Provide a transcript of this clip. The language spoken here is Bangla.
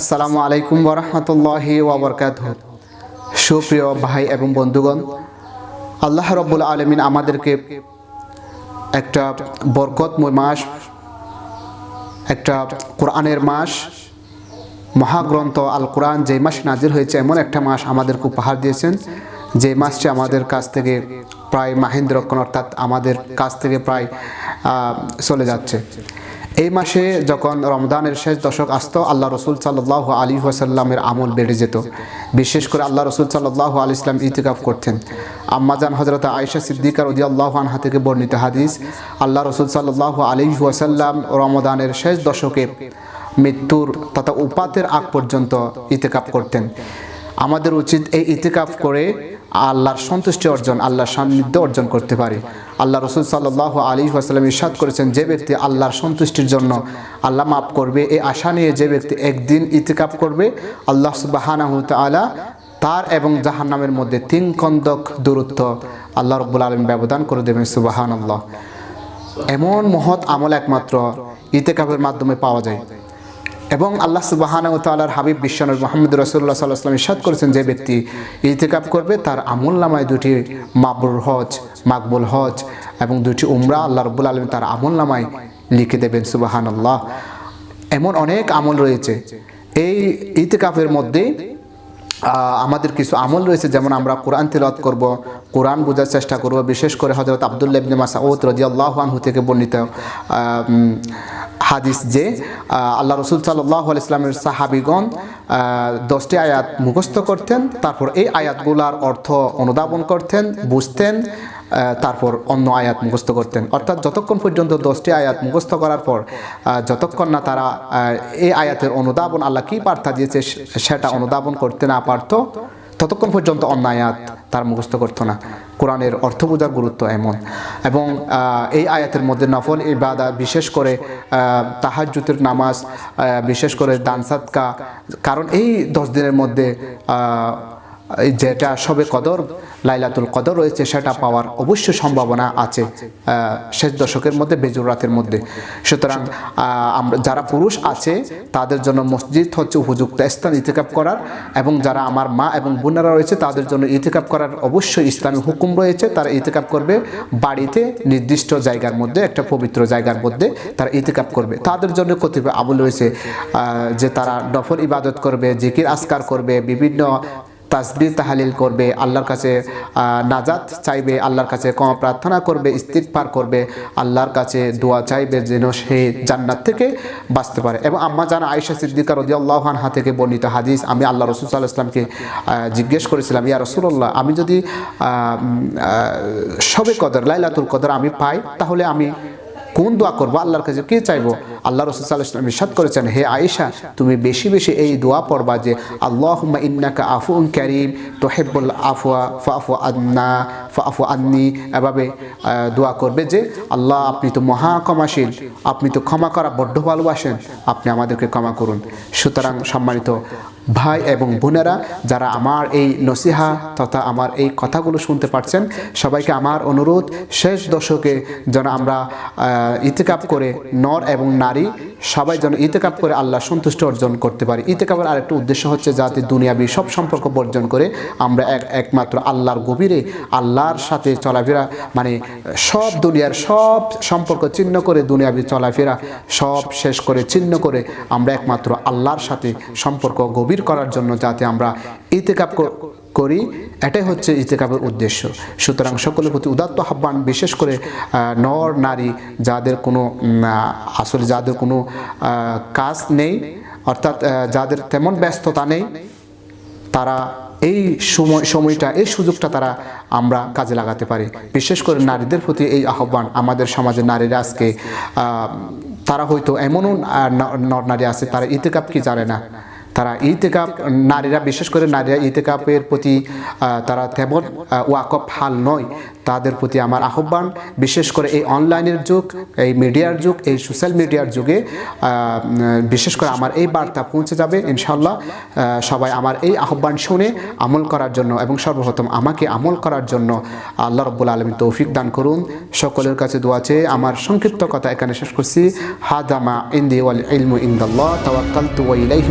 আসসালামু আলাইকুম ওরহমতুল্লাহি ওবরকাত সুপ্রিয় ভাই এবং বন্ধুগণ, আল্লাহ রব্বুল আলমিন আমাদেরকে একটা বরকতময় মাস, একটা কোরআনের মাস, মহাগ্রন্থ আল কোরআন যে মাস নাজির হয়েছে, এমন একটা মাস আমাদেরকে উপহার দিয়েছেন। যে মাসটি আমাদের কাছ থেকে প্রায় মাহেন্দ্রক্ষণ অর্থাৎ আমাদের কাছ থেকে প্রায় চলে যাচ্ছে। এই মাসে যখন রমদানের শেষ দশক আসতো, আল্লাহ রসুল সাল্লাহ আলী ওয়াসাল্লামের আমল বেড়ে যেত। বিশেষ করে আল্লাহ রসুল সাল্লাহ আলী ইসলাম ইতিকাফ করতেন। আম্মাজান হজরত আয়েশা সিদ্দিকার উদি আল্লাহ আনহা থেকে বর্ণিত হাদিস, আল্লাহ রসুল সাল্লাহ আলী ওয়াসাল্লাম রমদানের শেষ দশকে মৃত্যুর তথা উপাতের আগ পর্যন্ত ইতিকাফ করতেন। আমাদের উচিত এই ইতিকাফ করে আল্লাহর সন্তুষ্টি অর্জন, আল্লাহর সান্নিধ্য অর্জন করতে পারি। আল্লাহ রসুল সাল্লাহ আলী ওয়াসাল্লাম ইরশাদ করেছেন, যে ব্যক্তি আল্লাহর সন্তুষ্টির জন্য আল্লাহ মাফ করবে, এই আশা নিয়ে যে ব্যক্তি একদিন ইতিকাফ করবে, আল্লাহ সুবাহানাহু তাআলা তার এবং জাহান্নামের মধ্যে তিন কন্দক দূরত্ব আল্লাহ রব্বুল আলম ব্যবধান করে দেবেন সুবাহান আল্লাহ এমন মহৎ আমল একমাত্র ইতেকাফের মাধ্যমে পাওয়া যায়। এবং আল্লাহ সুবাহানা তাল্লাহর হাবিব বিশ্বনবী মোহাম্মদ রসুল্লাহ সাল্লাহ আসলাম ইসাদ করেছেন যে ব্যক্তি ইতিকাপ করবে, তার আমুল নামায় দুটি মাবরুর হজ, মাকবুল হজ এবং দুটি উমরা আল্লাহ রব্বুল আলম তার আমল নামায় লিখে দেবেন সুবাহান আল্লাহ এমন অনেক আমল রয়েছে। এই ইতিকাফের মধ্যে আমাদের কিছু আমল রয়েছে, যেমন আমরা কোরআন তিলত করব, কোরআন বোঝার চেষ্টা করব, বিশেষ করে হজরত আবদুল্লাহ ইবনে মাসাউদ রাদিয়াল্লাহু আনহু থেকে বর্ণিত হাদিস যে আল্লাহ রসুল সাল্লাহ ইসলামের সাহাবিগণ দশটি আয়াত মুখস্থ করতেন, তারপর এই আয়াতগুলার অর্থ অনুধাবন করতেন, বুঝতেন তারপর অন্য আয়াত মুখস্থ করতেন। অর্থাৎ যতক্ষণ পর্যন্ত দশটি আয়াত মুখস্থ করার পর যতক্ষণ না তারা এই আয়াতের অনুধাবন আল্লাহ কী বার্তা দিয়েছে সেটা অনুধাবন করতে না পারত, ততক্ষণ পর্যন্ত অন্য আয়াত তার মুখস্থ করতো না। কোরআনের অর্থ বোঝার গুরুত্ব এমন। এবং এই আয়াতের মধ্যে নফল ইবাদা, বিশেষ করে তাহাজুতের নামাজ বিশেষ করে দান সাদকা, কারণ এই দশ দিনের মধ্যে যেটা সবে কদর, লাইলাতুল কদর রয়েছে, সেটা পাওয়ার অবশ্যই সম্ভাবনা আছে শেষ দশকের মধ্যে, বেজুর রাতের মধ্যে। সুতরাং আমরা যারা পুরুষ আছে, তাদের জন্য মসজিদ হচ্ছে উপযুক্ত স্থান ইতিকাপ করার, এবং যারা আমার মা এবং বোনেরা রয়েছে, তাদের জন্য ইতিকাপ করার অবশ্যই ইসলামী হুকুম রয়েছে। তারা ইতিকাপ করবে বাড়িতে, নির্দিষ্ট জায়গার মধ্যে, একটা পবিত্র জায়গার মধ্যে তারা ইতিকাপ করবে। তাদের জন্য কতিপয় আমল রয়েছে যে তারা নফল ইবাদত করবে, জিকির আসকার করবে, বিভিন্ন তাসবি তাহালিল করবে, আল্লাহর কাছে নাজাত চাইবে, আল্লাহর কাছে ক্ষমা প্রার্থনা করবে, ইস্তিগফার করবে, আল্লাহর কাছে দোয়া চাইবে যেন সে জান্নাত থেকে বাঁচতে পারে। এবং আম্মা জানা আয়েশা সিদ্দিকা রদিয়াল্লাহ আনহা থেকে বর্ণিত হাদিস, আমি আল্লাহ রসুল সাল্লাহ ইসলামকে জিজ্ঞেস করেছিলাম, ইয়া রসুল্লাহ আমি যদি সবে কদর, লাইলাতুল কদর আমি পাই, তাহলে আমি কোন দোয়া করব? আল্লাহর কাছে কি চাইব? আল্লাহ রসুল সাল্লাহ করেছেন, হে আয়েশা, তুমি বেশি বেশি এই দোয়া পড়বা যে আল্লাহ ইন্নাকা আফুন কারীম, তোহেব্বুল আফওয়া ফাফু আন্না ফাফু আন্নি, এভাবে দোয়া করবে যে, আল্লাহ, আপনি তো মহা ক্ষমাশীল আপনি তো ক্ষমা করা বড্ড ভালোবাসেন, আপনি আমাদেরকে ক্ষমা করুন। সুতরাং সম্মানিত ভাই এবং বোনেরা, যারা আমার এই নসিহা তথা আমার এই কথাগুলো শুনতে পারছেন, সবাইকে আমার অনুরোধ, শেষ দশকে যেন আমরা ইতিকাপ করে নর এবং নারী সবাই যেন ইতেকাপ করে আল্লাহ সন্তুষ্ট অর্জন করতে পারি। ইতেকাপের আরেকটা উদ্দেশ্য হচ্ছে যাতে দুনিয়াবি সব সম্পর্ক বর্জন করে আমরা এক, একমাত্র আল্লাহর গভীরে, আল্লাহর সাথে চলাফেরা মানে সব দুনিয়ার সব সম্পর্ক চিহ্ন করে দুনিয়াবি চলাফেরা সব শেষ করে চিহ্ন করে আমরা একমাত্র আল্লাহর সাথে সম্পর্ক গভীর করার জন্য যাতে আমরা ইতেকাপ করি, এটাই হচ্ছে ইতেকাপের উদ্দেশ্য। সুতরাং সকলের প্রতি উদাত্ত আহ্বান, বিশেষ করে নর, নারী, যাদের কোনো আসলে যাদের কোনো কাজ নেই, অর্থাৎ যাদের তেমন ব্যস্ততা নেই, তারা এই সময়, সময়টা, এই সুযোগটা তারা আমরা কাজে লাগাতে পারি। বিশেষ করে নারীদের প্রতি এই আহ্বান, আমাদের সমাজের নারীরা আজকে তারা হয়তো এমনও নর, নারী আছে, তারা ইতেকাপ কি জানে না? তারা ইতেকাপ, নারীরা, বিশেষ করে নারীরা ইতেকাপের প্রতি তারা তেমন ওয়াকফ হাল নয়। তাদের প্রতি আমার আহ্বান, বিশেষ করে এই অনলাইনের যুগ, এই মিডিয়ার যুগ, এই সোশ্যাল মিডিয়ার যুগে বিশেষ করে আমার এই বার্তা পৌঁছে যাবে ইনশাল্লাহ সবাই আমার এই আহ্বান শুনে আমল করার জন্য এবং সর্বপ্রথম আমাকে আমল করার জন্য আল্লাহ রব্বুল আলমী তৌফিক দান করুন। সকলের কাছে দোয়া চেয়ে আমার সংক্ষিপ্ত কথা এখানে শেষ করছি। হাদামা ইন্দি ওয়াল ইলমু ইন্দাল্লাহ, তাওয়াক্কালতু ওয়া ইলাইহি